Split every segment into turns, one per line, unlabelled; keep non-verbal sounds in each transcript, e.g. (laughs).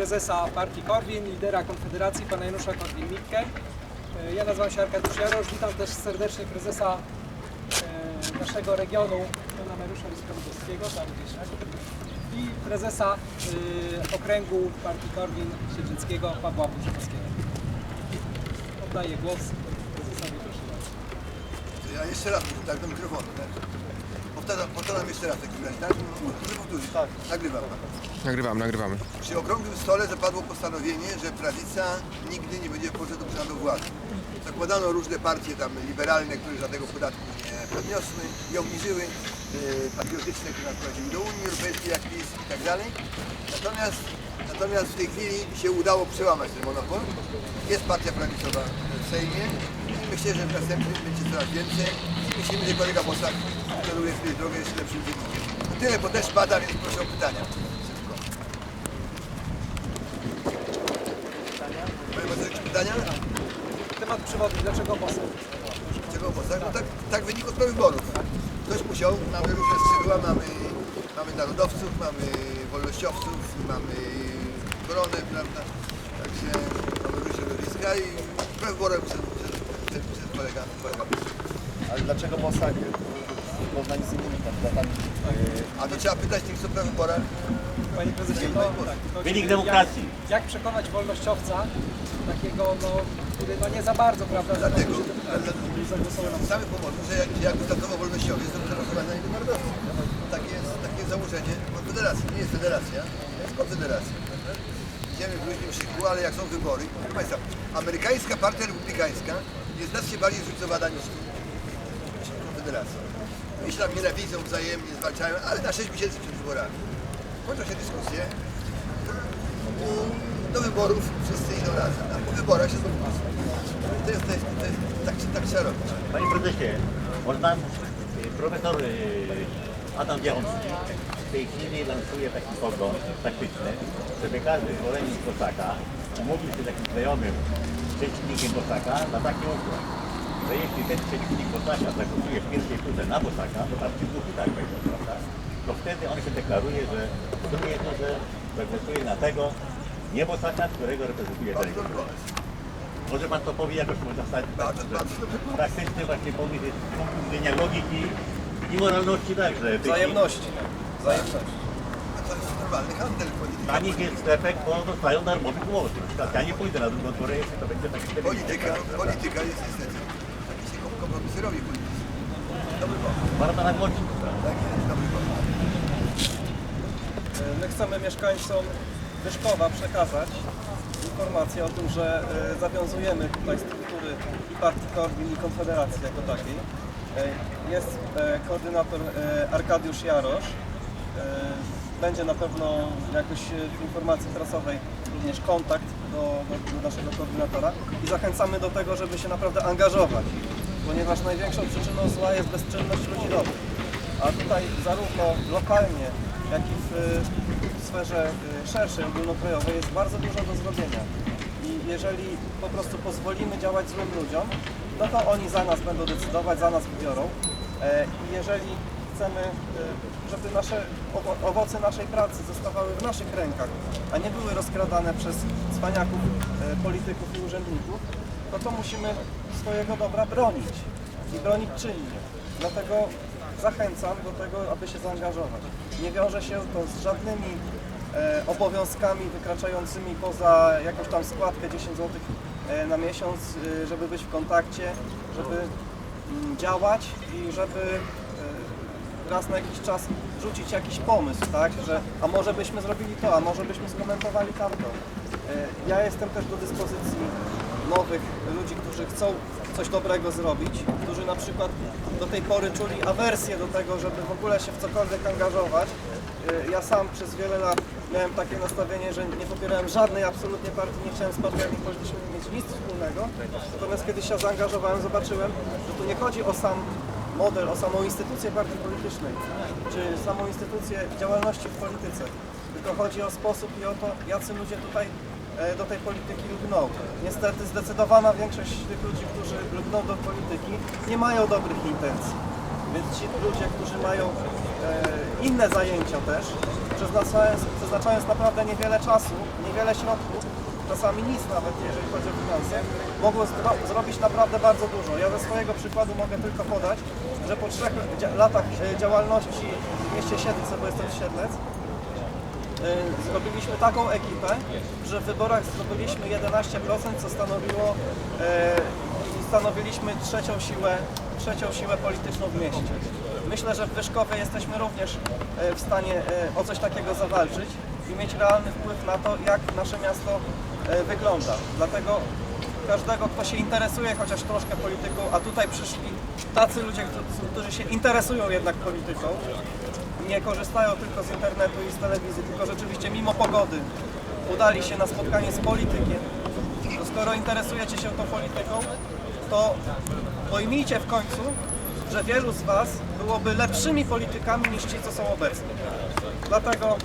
prezesa partii Korwin, lidera Konfederacji, pana Janusza Korwin-Mikke. E, Ja nazywam się Arkadiusz Jarosz, witam też serdecznie prezesa e, naszego regionu, pana Mariusza tak? i prezesa e, okręgu partii Korwin Siedlcyckiego, Pawła Burzykowskiego. Oddaję głos prezesowi, proszę bardzo.
Ja jeszcze raz tak do mikrofonu, tak? Powtarzam, powtarzam jeszcze raz w takim razie, tak? Muszę powtórzyć. Tak. Nagrywam.
Nagrywamy, nagrywamy.
Przy okrągłym stole zapadło postanowienie, że prawica nigdy nie będzie podszedł do władzy. Zakładano różne partie tam liberalne, które żadnego podatku nie podniosły, nie obniżyły, yy, patriotyczne, które nas prowadziły do Unii Europejskiej, jak PiS i tak dalej. Natomiast, natomiast w tej chwili się udało przełamać ten monopol. Jest partia prawicowa w Sejmie i myślę, że w następnym będzie coraz więcej. I myślimy, że kolega Bosak drogę jeszcze lepszym wynikiem. Tyle, bo też pada, więc proszę o pytania. Szybko. Mają Państwo jakieś pytania?
Temat przewodni, dlaczego poseł?
Czego Bosak? No tak, tak wynikło z wyborów. Ktoś musiał, mamy różne skrzydła, mamy, mamy narodowców, mamy wolnościowców, mamy koronę, prawda? Także mamy różne środowiska i w wyborach przed, przed,
Ale dlaczego Bosak w porównaniu z innymi kandydatami?
A to trzeba pytać tych, co w wyborach.
Panie prezesie, to, tak, to
Wynik
jak-
demokracji.
Jak, przekonać wolnościowca, takiego, no, który no nie za bardzo, prawda, że
Dlatego,
że zagłosował na
same powodu, że jak, jak wystartował wolnościowy, jest to głosowanie na niego narodowcy. Takie jest, takie jest założenie Konfederacji. Nie jest federacja, jest konfederacja. Idziemy w luźnym szyku, ale jak są wybory, proszę Państwa, amerykańska partia republikańska jest znacznie bardziej zróżnicowana niż niż konfederacja. Oni się tam nienawidzą wzajemnie, zwalczają, ale na 6 miesięcy przed wyborami. Kończą się dyskusje, do wyborów wszyscy idą razem, a po wyborach się znowu głosują. To jest, to jest, to jest, tak, tak trzeba robić.
Panie prezesie, można, y, profesor y, Adam Białomski w tej chwili lansuje taki pogląd taktyczny, żeby każdy zwolennik Bosaka umówił się z takim znajomym przeciwnikiem Bosaka na taki układ, że jeśli ten przeciwnik Bosaka zagłosuje w pierwszej turze na Bosaka, to tam ci dwóch i tak będzie, prawda? To wtedy on się deklaruje, że w sumie jedno, że zagłosuje na tego nie Bosaka, którego reprezentuje ten
pomysł.
Może pan to powie jakoś można stać praktyczny właśnie pomysł jest z punktu widzenia logiki i moralności także. Tych-
Wzajemności. Wzajemności.
A to jest normalny handel polityczny.
Dla nich jest efekt, bo dostają darmowych. Na przykład ja nie pójdę na drugą turę, jeśli to będzie taki
Polityka, polityka jest niestety taki się kom- kompromisy robi politycznie. Dobry pomysł.
Warto nagłodzić.
Tak jest, dobry pomysł.
My chcemy mieszkańcom Wyszkowa przekazać informację o tym, że e, zawiązujemy tutaj struktury i partii Korwin i Konfederacji jako takiej. E, Jest e, koordynator e, Arkadiusz Jarosz. E, Będzie na pewno jakoś e, w informacji prasowej również kontakt do, do, do naszego koordynatora i zachęcamy do tego, żeby się naprawdę angażować, ponieważ największą przyczyną zła jest bezczynność ludzi dobrych. A tutaj zarówno lokalnie, jak i w, w sferze y, szerszej, ogólnokrajowej jest bardzo dużo do zrobienia. I jeżeli po prostu pozwolimy działać złym ludziom, no to oni za nas będą decydować, za nas wybiorą. E, I jeżeli chcemy, y, żeby nasze owo- owoce naszej pracy zostawały w naszych rękach, a nie były rozkradane przez cwaniaków, e, polityków i urzędników, no to musimy swojego dobra bronić i bronić czynnie. Dlatego zachęcam do tego, aby się zaangażować. Nie wiąże się to z żadnymi e, obowiązkami wykraczającymi poza jakąś tam składkę 10 zł e, na miesiąc, e, żeby być w kontakcie, żeby mm, działać i żeby e, raz na jakiś czas rzucić jakiś pomysł, tak, że a może byśmy zrobili to, a może byśmy skomentowali tamto. Ja jestem też do dyspozycji nowych ludzi, którzy chcą coś dobrego zrobić, którzy na przykład do tej pory czuli awersję do tego, żeby w ogóle się w cokolwiek angażować. E, Ja sam przez wiele lat miałem takie nastawienie, że nie popierałem żadnej absolutnie partii, nie chciałem z partiami politycznymi mieć nic wspólnego. Natomiast kiedy się zaangażowałem, zobaczyłem, że tu nie chodzi o sam model, o samą instytucję partii politycznej, czy samą instytucję działalności w polityce, tylko chodzi o sposób i o to, jacy ludzie tutaj do tej polityki lgną. Niestety zdecydowana większość tych ludzi, którzy lgną do polityki, nie mają dobrych intencji. Więc ci ludzie, którzy mają e, inne zajęcia też, przeznaczając, przeznaczając naprawdę niewiele czasu, niewiele środków, czasami nic nawet, jeżeli chodzi o finanse, zdro- zrobić naprawdę bardzo dużo. Ja ze swojego przykładu mogę tylko podać, że po trzech latach e, działalności w mieście Siedlce, bo jestem Siedlec, zrobiliśmy taką ekipę, że w wyborach zdobyliśmy 11%, co stanowiło, y, stanowiliśmy trzecią siłę, trzecią siłę polityczną w mieście. Myślę, że w Wyszkowie jesteśmy również y, w stanie y, o coś takiego zawalczyć i mieć realny wpływ na to, jak nasze miasto y, wygląda. Dlatego każdego, kto się interesuje chociaż troszkę polityką, a tutaj przyszli tacy ludzie, którzy się interesują jednak polityką, nie korzystają tylko z internetu i z telewizji, tylko rzeczywiście mimo pogody udali się na spotkanie z politykiem. To skoro interesujecie się tą polityką, to pojmijcie w końcu, że wielu z Was byłoby lepszymi politykami niż ci, co są obecni. Dlatego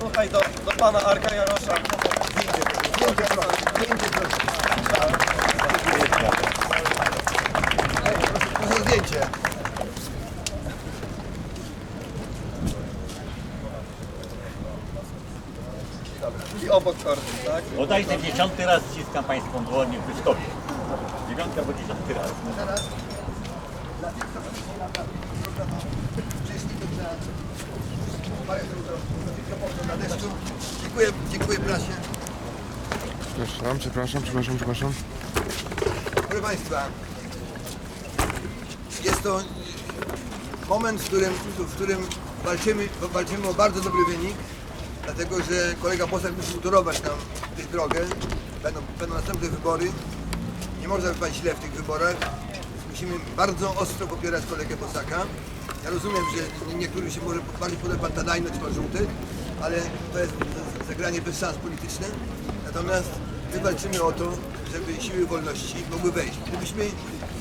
tutaj do, do Pana Arka Jarosza
o zdjęcie.
Obok Kordy, tak?
Bodajże dziesiąty raz ściskam Państwu dłonie w Wyszkowie. Dziewiątka, bo dziesiąty raz.
Teraz dla tych, co przyszli na program uczestników na parę minut do mikrofonu na deszczu. Dziękuję, dziękuję prasie.
Przepraszam, przepraszam, przepraszam, przepraszam.
Proszę Państwa, jest to moment, w którym, w którym walczymy, walczymy o bardzo dobry wynik, dlatego że kolega poseł musi utorować nam tę drogę. Będą, będą następne wybory. Nie można wypaść źle w tych wyborach. Musimy bardzo ostro popierać kolegę Bosaka. Ja rozumiem, że nie- niektórym się może bardziej podoba pan czy pan Żółty, ale to jest zagranie bez szans polityczne. Natomiast my walczymy o to, żeby siły wolności mogły wejść. Gdybyśmy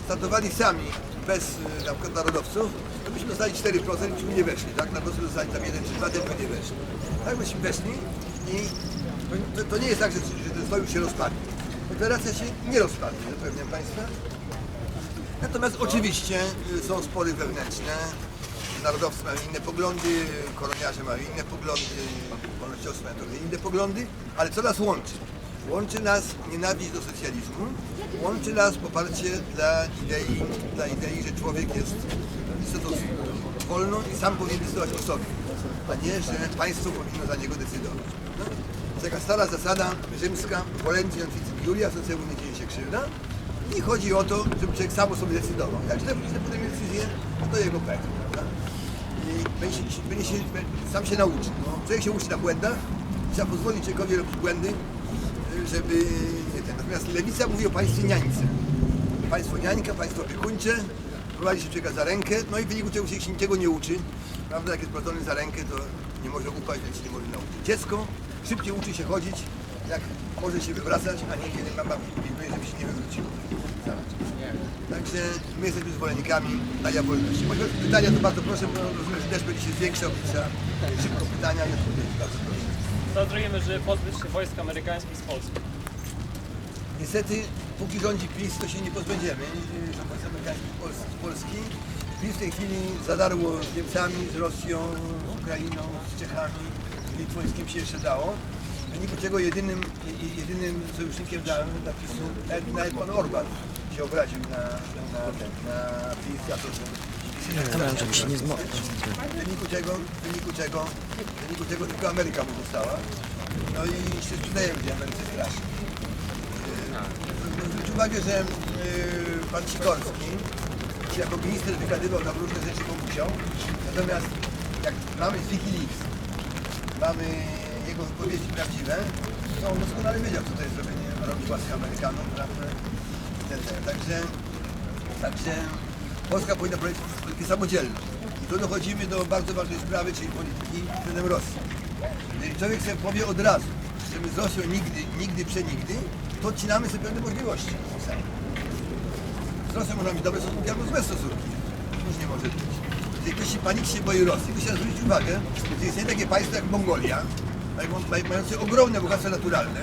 startowali sami, bez y, na przykład narodowców, to byśmy dostali 4% i byśmy nie weszli, tak? Narodowcy dostali tam 1 czy 2, też by nie weszli. Tak byśmy weszli i to, to, to nie jest tak, że, że ten sojusz się rozpadnie. Federacja się nie rozpadnie, zapewniam Państwa. Natomiast oczywiście y, są spory wewnętrzne. Narodowcy mają inne poglądy, koloniarze mają inne poglądy, wolnościowcy mają trochę inne poglądy, ale co nas łączy? Łączy nas nienawiść do socjalizmu, łączy nas poparcie dla idei, dla idei, że człowiek jest istotą wolną i sam powinien decydować o sobie, a nie, że państwo powinno za niego decydować. No? To taka stara zasada rzymska, wolęci anticyp Julia, socjemu nie dzieje się krzywda. I chodzi o to, żeby człowiek sam o sobie decydował. Jak źle, podejmie decyzję, to jego pech. I będzie się, będzie się, sam się nauczy. No, człowiek się uczy na błędach, trzeba pozwolić człowiekowi robić błędy, żeby. Natomiast lewica mówi o państwie niańce. Państwo niańka, państwo opiekuńcze, prowadzi się człowieka za rękę, no i w wyniku czego się niczego nie uczy. Prawda, jak jest prowadzony za rękę, to nie może upaść, więc się nie może nauczyć. Dziecko szybciej uczy się chodzić, jak może się wywracać, a nie kiedy mama pilnuje, żeby się nie wywróciło. Także my jesteśmy zwolennikami dania wolności. Może pytania to bardzo proszę, bo rozumiem, że też będzie się zwiększał, trzeba szybko pytania i odpowiedzi. Bardzo proszę.
Zadrujemy, żeby pozbyć się wojsk amerykańskich z Polski.
Niestety, póki rządzi PiS, to się nie pozbędziemy że wojsk amerykańskich z Polski. PiS w tej chwili zadarło z Niemcami, z Rosją, z Ukrainą, z Czechami, z Litwą z kim się jeszcze dało. W wyniku czego jedynym, je- jedynym sojusznikiem dla, dla PiSu, nawet, nawet pan Orban się obraził na, na, na PiS za to, się nie W wyniku czego, w wyniku czego, w wyniku czego tylko Ameryka mu została. No i się sprzedają gdzie Ameryce strasznie. Uwagę, że yy, pan Sikorski jako minister wygadywał nam różne rzeczy, bo. Natomiast jak mamy z Wikileaks, mamy jego wypowiedzi prawdziwe, to on doskonale wiedział, co to jest zrobienie robić łaskę Amerykanom, prawda? Także, także Polska powinna prowadzić politykę samodzielną. I tu dochodzimy do bardzo ważnej sprawy, czyli polityki względem Rosji. Jeżeli człowiek sobie powie od razu, że my z Rosją nigdy, nigdy, przenigdy, to odcinamy sobie pewne możliwości. Z Rosją można mieć dobre stosunki albo złe stosunki. Różnie może być. Jeżeli ktoś się boi Rosji, to trzeba zwrócić uwagę, że istnieje takie państwo jak Mongolia, maj- maj- mające ogromne bogactwa naturalne,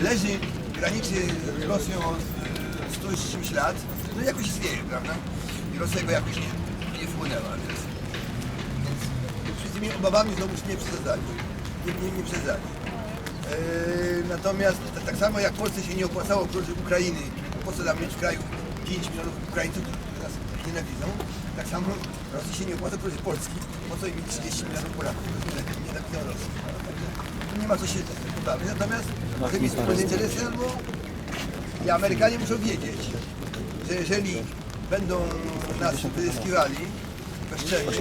leży, graniczy z Rosją od e, 100 i czymś lat, no jakoś istnieje, prawda? I Rosja go jakoś nie, nie. Więc, więc wszyscy tymi obawami znowu nie przesadzali. Nie, nie, nie przesadzali. Eee, natomiast tak, samo jak Polsce się nie opłacało proszę Ukrainy, po co tam mieć w kraju 5 milionów Ukraińców, którzy nas nienawidzą, tak samo Rosji się nie opłaca proszę Polski, po co im mieć 30 milionów Polaków, którzy nienawidzą Rosji. Nie ma co się obawiać, natomiast może mieć wspólne interesy albo i Amerykanie muszą wiedzieć, że jeżeli będą nas wyzyskiwali bezczelnie,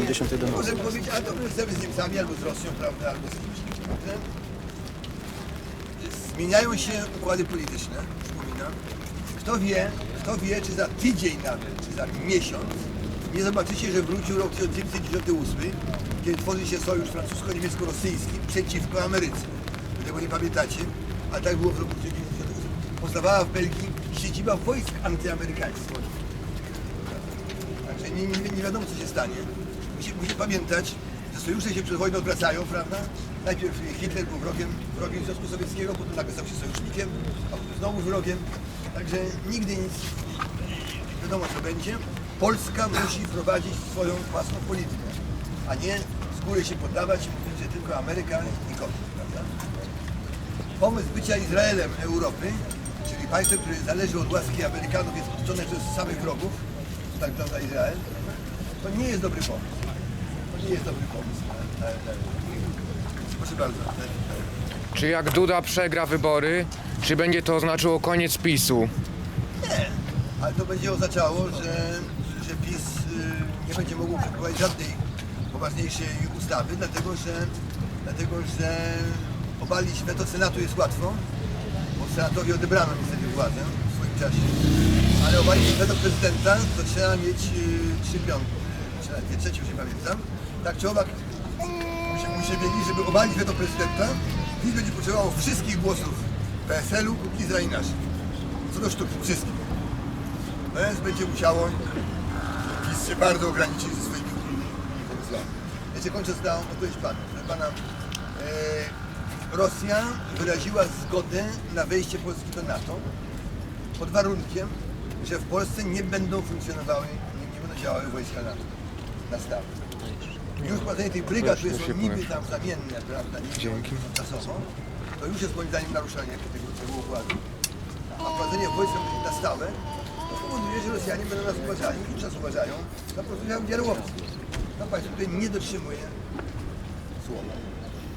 możemy powiedzieć, a to my chcemy z Niemcami albo z Rosją, prawda, albo z kimś. Zmieniają się układy polityczne, przypominam. Kto wie, kto wie, czy za tydzień nawet, czy za miesiąc nie zobaczycie, że wrócił rok 1998, kiedy tworzy się sojusz francusko-niemiecko-rosyjski przeciwko Ameryce. Tego nie pamiętacie, a tak było w roku 1998. Powstawała w Belgii siedziba wojsk antyamerykańskich. Także nie, nie, nie wiadomo, co się stanie. Musi, musi pamiętać, sojusze się przed wojną odwracają, prawda? Najpierw Hitler był wrogiem, wrogiem Związku Sowieckiego, potem nagle stał się sojusznikiem, a potem znowu wrogiem. Także nigdy nic nie wiadomo, co będzie. Polska musi prowadzić swoją własną politykę, a nie z góry się poddawać i mówić, że tylko Ameryka i nikogo, prawda? Pomysł bycia Izraelem Europy, czyli państwem, które zależy od łaski Amerykanów, jest otoczone przez samych wrogów, tak wygląda Izrael, to nie jest dobry pomysł. To nie jest dobry pomysł. na- na- na- Proszę bardzo.
Czy jak Duda przegra wybory, czy będzie to oznaczało koniec PiSu?
Ale to będzie oznaczało, że, że PiS y, nie będzie mógł przeprowadzić żadnej poważniejszej ustawy, dlatego że, dlatego, że obalić weto Senatu jest łatwo, bo Senatowi odebrano niestety władzę w swoim czasie, ale obalić weto prezydenta to trzeba mieć y, trzy piątki, czy nawet nie trzeci, już nie pamiętam. Tak czy owak musi, musi wiedzieć, żeby obalić weto prezydenta, PiS będzie potrzebował wszystkich głosów PSL-u, Kukiza i naszych. Co do sztuki, wszystkich. Więc będzie musiało PiS się bardzo ograniczyć ze swoimi pomysłami. Jeszcze kończąc na odpowiedź Panu. Pana, e, Rosja wyraziła zgodę na wejście Polski do NATO pod warunkiem, że w Polsce nie będą funkcjonowały, nie, nie będą działały wojska NATO na stałe. Już wprowadzenie tych brygad, które są niby tam zamienne, prawda,
Dzięki.
czasowo, to już jest moim zdaniem naruszenie tego, tego układu. A wprowadzenie wojska na stałe to powoduje, że Rosjanie będą nas uważali i czas uważają za jak dialogowcy. To państwo, które nie dotrzymuje słowa.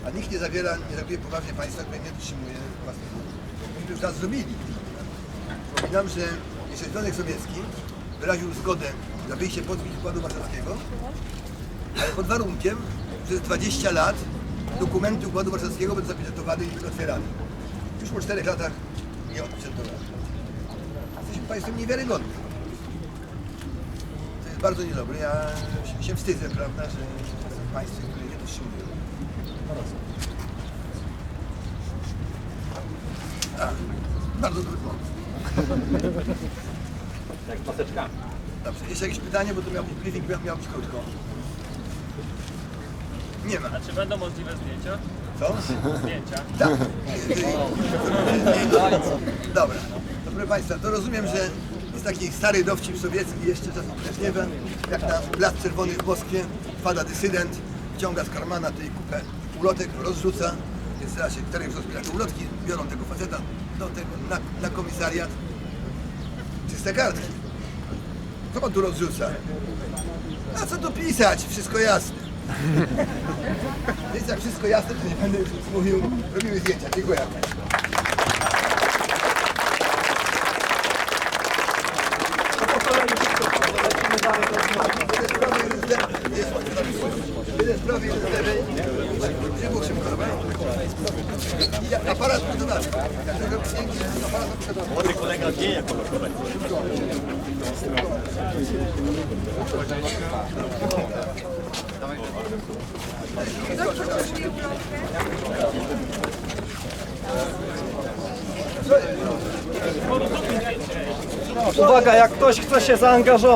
A nikt nie zawiera, nie traktuje poważnie państwa, które nie dotrzymuje własnych słów. Myśmy już raz zrobili. Przypominam, że jeszcze Związek Sowiecki wyraził zgodę na wyjście z Układu Warszawskiego, ale pod warunkiem, że przez 20 lat dokumenty Układu Warszawskiego będą zapieczętowane i otwierane. Już po 4 latach nie odpieczętowane. Jesteśmy państwem niewiarygodnym. To jest bardzo niedobre. Ja się, wstydzę, prawda, że jestem które nie dotrzymuje. A, bardzo dobry pomysł.
Tak, z maseczkami.
Dobrze, jeszcze jakieś pytanie, bo to miał być briefing, miał, miał być krótko. Nie ma.
A czy będą możliwe zdjęcia?
Co?
Zdjęcia.
Tak. Dobra. To proszę Państwa, to rozumiem, że jest taki stary dowcip sowiecki jeszcze czasów Breżniewa, jak na Plac Czerwony w Moskwie wpada dysydent, wciąga z karmana tej kupę ulotek, rozrzuca, więc teraz się czterech rozbiera ulotki, biorą tego faceta do tego, na, na komisariat. Czyste kartki. Co pan tu rozrzuca? A co tu pisać? Wszystko jasne. (laughs) Więc jak wszystko jasne, to nie będę już nic mówił. Robimy zdjęcia. Dziękuję. Aparat dodatku.
Młody kolega wie, jak kolorować.
Uwaga, jak ktoś chce się zaangażować.